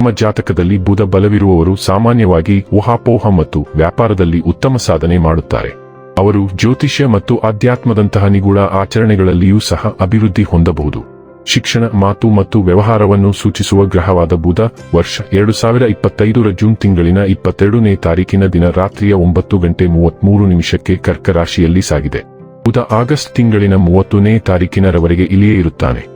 ನಮ್ಮ ಜಾತಕದಲ್ಲಿ ಬುಧ ಬಲವಿರುವವರು ಸಾಮಾನ್ಯವಾಗಿ ಊಹಾಪೋಹ ಮತ್ತು ವ್ಯಾಪಾರದಲ್ಲಿ ಉತ್ತಮ ಸಾಧನೆ ಮಾಡುತ್ತಾರೆ. ಅವರು ಜ್ಯೋತಿಷ್ಯ ಮತ್ತು ಆಧ್ಯಾತ್ಮದಂತಹ ನಿಗೂಢ ಆಚರಣೆಗಳಲ್ಲಿಯೂ ಸಹ ಅಭಿವೃದ್ಧಿ ಹೊಂದಬಹುದು. ಶಿಕ್ಷಣ, ಮಾತು ಮತ್ತು ವ್ಯವಹಾರವನ್ನು ಸೂಚಿಸುವ ಗ್ರಹವಾದ ಬುಧ ವರ್ಷ ಎರಡು ಸಾವಿರ ಇಪ್ಪತ್ತೈದರ ಜೂನ್ ತಿಂಗಳಿನ ಇಪ್ಪತ್ತೆರಡನೇ ತಾರೀಕಿನ ದಿನ ರಾತ್ರಿಯ ಒಂಬತ್ತು ಗಂಟೆ ಮೂವತ್ಮೂರು ನಿಮಿಷಕ್ಕೆ ಕರ್ಕ ರಾಶಿಯಲ್ಲಿ ಸಾಗಿದೆ. ಬುಧ ಆಗಸ್ಟ್ ತಿಂಗಳಿನ ಮೂವತ್ತನೇ ತಾರೀಕಿನರವರೆಗೆ ಇಲ್ಲಿಯೇ ಇರುತ್ತಾನೆ.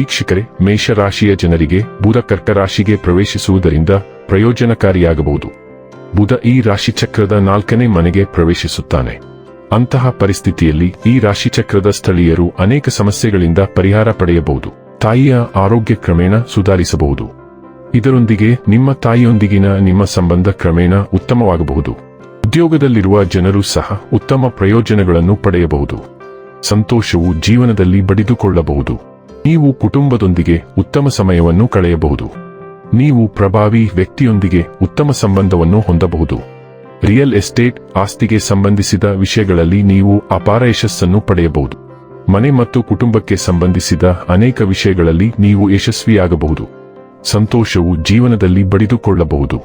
ವೀಕ್ಷಕರೇ, ಮೇಷರಾಶಿಯ ಜನರಿಗೆ ಬುಧ ಕರ್ಕ ರಾಶಿಗೆ ಪ್ರವೇಶಿಸುವುದರಿಂದ ಪ್ರಯೋಜನಕಾರಿಯಾಗಬಹುದು. ಬುಧ ಈ ರಾಶಿಚಕ್ರದ ನಾಲ್ಕನೇ ಮನೆಗೆ ಪ್ರವೇಶಿಸುತ್ತಾನೆ. ಅಂತಹ ಪರಿಸ್ಥಿತಿಯಲ್ಲಿ ಈ ರಾಶಿಚಕ್ರದ ಸ್ಥಳೀಯರು ಅನೇಕ ಸಮಸ್ಯೆಗಳಿಂದ ಪರಿಹಾರ ಪಡೆಯಬಹುದು. ತಾಯಿಯ ಆರೋಗ್ಯ ಕ್ರಮೇಣ ಸುಧಾರಿಸಬಹುದು. ಇದರೊಂದಿಗೆ ನಿಮ್ಮ ತಾಯಿಯೊಂದಿಗಿನ ನಿಮ್ಮ ಸಂಬಂಧ ಕ್ರಮೇಣ ಉತ್ತಮವಾಗಬಹುದು. ಉದ್ಯೋಗದಲ್ಲಿರುವ ಜನರು ಸಹ ಉತ್ತಮ ಪ್ರಯೋಜನಗಳನ್ನು ಪಡೆಯಬಹುದು. ಸಂತೋಷವು ಜೀವನದಲ್ಲಿ ಬಡಿದುಕೊಳ್ಳಬಹುದು. ನೀವು ಕುಟುಂಬದೊಂದಿಗೆ ಉತ್ತಮ ಸಮಯವನ್ನು ಕಳೆಯಬಹುದು. ನೀವು ಪ್ರಭಾವಿ ವ್ಯಕ್ತಿಯೊಂದಿಗೆ ಉತ್ತಮ ಸಂಬಂಧವನ್ನು ಹೊಂದಬಹುದು. ರಿಯಲ್ ಎಸ್ಟೇಟ್ ಆಸ್ತಿಗೆ ಸಂಬಂಧಿಸಿದ ವಿಷಯಗಳಲ್ಲಿ ನೀವು ಅಪಾರ ಯಶಸ್ಸನ್ನು ಪಡೆಯಬಹುದು. ಮನೆ ಮತ್ತು ಕುಟುಂಬಕ್ಕೆ ಸಂಬಂಧಿಸಿದ ಅನೇಕ ವಿಷಯಗಳಲ್ಲಿ ನೀವು ಯಶಸ್ವಿಯಾಗಬಹುದು. ಸಂತೋಷವು ಜೀವನದಲ್ಲಿ ಬಡಿದುಕೊಳ್ಳಬಹುದು.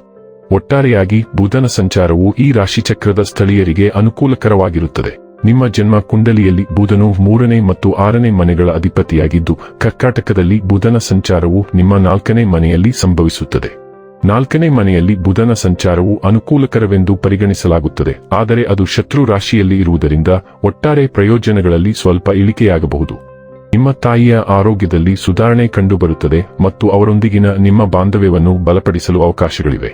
ಒಟ್ಟಾರೆಯಾಗಿ ಬುಧನ ಸಂಚಾರವು ಈ ರಾಶಿಚಕ್ರದ ಸ್ಥಳೀಯರಿಗೆ ಅನುಕೂಲಕರವಾಗಿರುತ್ತದೆ. ನಿಮ್ಮ ಜನ್ಮ ಕುಂಡಲಿಯಲ್ಲಿ ಬುಧನು ಮೂರನೇ ಮತ್ತು ಆರನೇ ಮನೆಗಳ ಅಧಿಪತಿಯಾಗಿದ್ದು, ಕರ್ಕಾಟಕದಲ್ಲಿ ಬುಧನ ಸಂಚಾರವು ನಿಮ್ಮ ನಾಲ್ಕನೇ ಮನೆಯಲ್ಲಿ ಸಂಭವಿಸುತ್ತದೆ. ನಾಲ್ಕನೇ ಮನೆಯಲ್ಲಿ ಬುಧನ ಸಂಚಾರವು ಅನುಕೂಲಕರವೆಂದು ಪರಿಗಣಿಸಲಾಗುತ್ತದೆ, ಆದರೆ ಅದು ಶತ್ರು ರಾಶಿಯಲ್ಲಿ ಇರುವುದರಿಂದ ಒಟ್ಟಾರೆ ಪ್ರಯೋಜನಗಳಲ್ಲಿ ಸ್ವಲ್ಪ ಇಳಿಕೆಯಾಗಬಹುದು. ನಿಮ್ಮ ತಾಯಿಯ ಆರೋಗ್ಯದಲ್ಲಿ ಸುಧಾರಣೆ ಕಂಡುಬರುತ್ತದೆ ಮತ್ತು ಅವರೊಂದಿಗಿನ ನಿಮ್ಮ ಬಾಂಧವ್ಯವನ್ನು ಬಲಪಡಿಸಲು ಅವಕಾಶಗಳಿವೆ.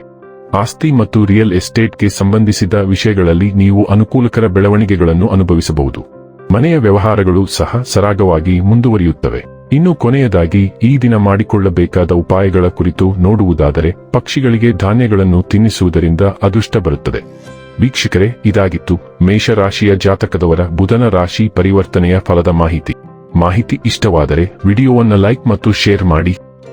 ಆಸ್ತಿ ಮತ್ತು ರಿಯಲ್ ಎಸ್ಟೇಟ್ಗೆ ಸಂಬಂಧಿಸಿದ ವಿಷಯಗಳಲ್ಲಿ ನೀವು ಅನುಕೂಲಕರ ಬೆಳವಣಿಗೆಗಳನ್ನು ಅನುಭವಿಸಬಹುದು. ಮನೆಯ ವ್ಯವಹಾರಗಳು ಸಹ ಸರಾಗವಾಗಿ ಮುಂದುವರಿಯುತ್ತವೆ. ಇನ್ನು ಕೊನೆಯದಾಗಿ, ಈ ದಿನ ಮಾಡಿಕೊಳ್ಳಬೇಕಾದ ಉಪಾಯಗಳ ಕುರಿತು ನೋಡುವುದಾದರೆ, ಪಕ್ಷಿಗಳಿಗೆ ಧಾನ್ಯಗಳನ್ನು ತಿನ್ನಿಸುವುದರಿಂದ ಅದೃಷ್ಟ ಬರುತ್ತದೆ. ವೀಕ್ಷಕರೇ, ಇದಾಗಿತ್ತು ಮೇಷರಾಶಿಯ ಜಾತಕದವರ ಬುಧನ ರಾಶಿ ಪರಿವರ್ತನೆಯ ಫಲದ ಮಾಹಿತಿ. ಮಾಹಿತಿ ಇಷ್ಟವಾದರೆ, ವಿಡಿಯೋವನ್ನು ಲೈಕ್ ಮತ್ತು ಶೇರ್ ಮಾಡಿ.